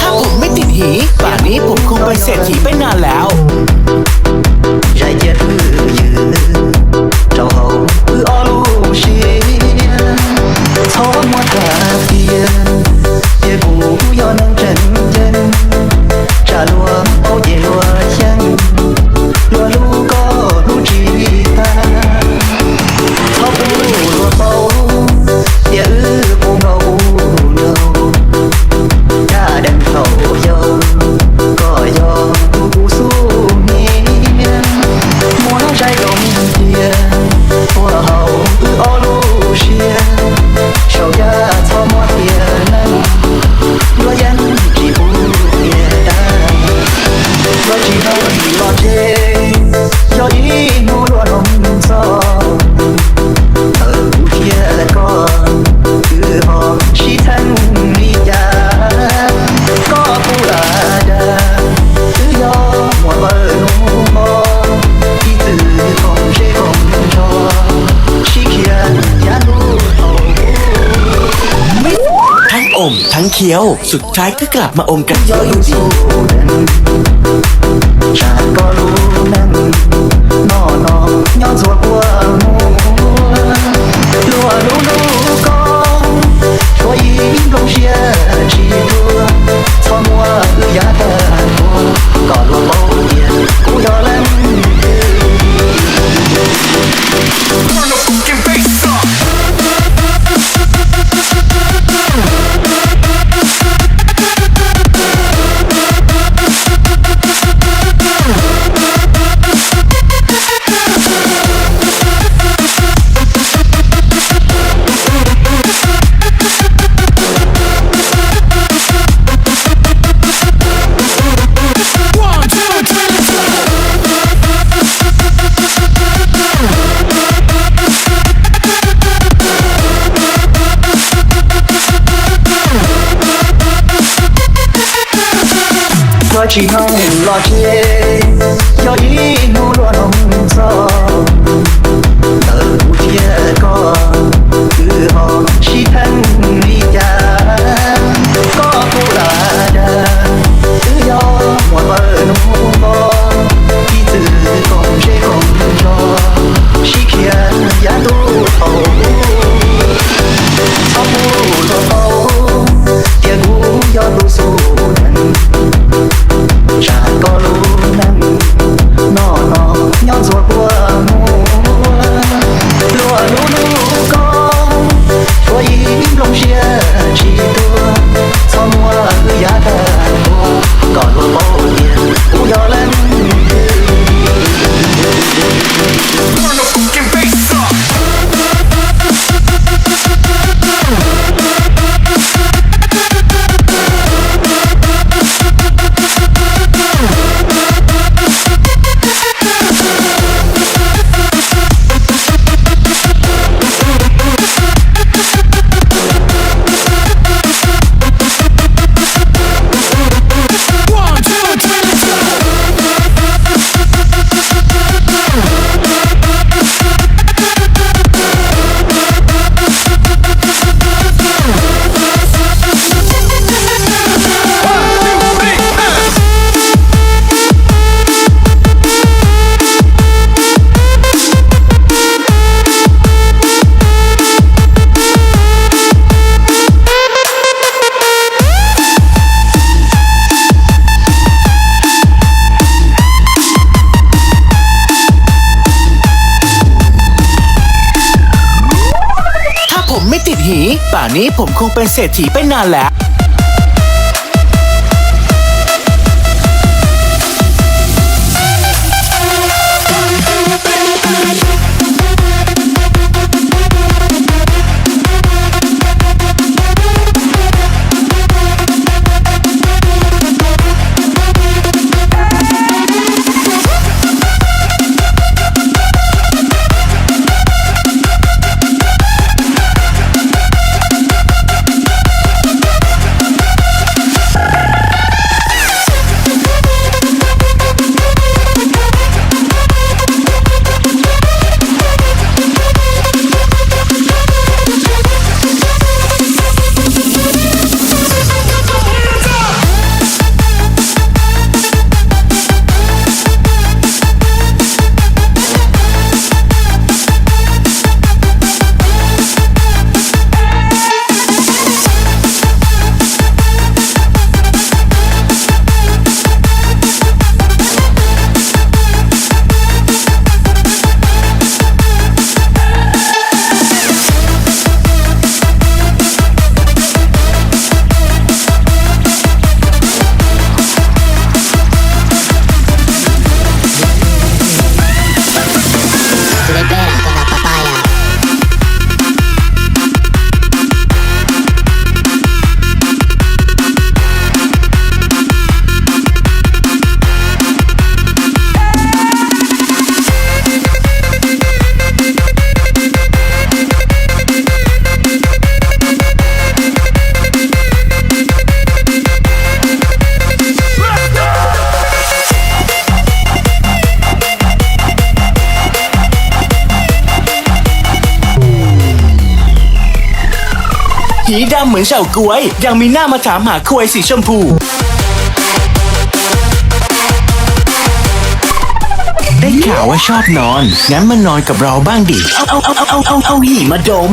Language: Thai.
ถ้าผมไม่ติดหีป่านนี้ผมคงไปเศรษฐีไปนานแล้วียว สุดท้ายก็กลับมาอมกันเยอะอยู่ดี what you know, it. หี ป่านนี้ผมคงเป็นเศรษฐีไปนานแล้ว หีดำเหมือนเฉาก้วย ยังมีหน้ามาถามหาควยสีชมพู ได้ข่าวว่าชอบนอน งั้นมานอนกับเราบ้างดิ เอาเอาเอาเอาเอาเอาหีมาดม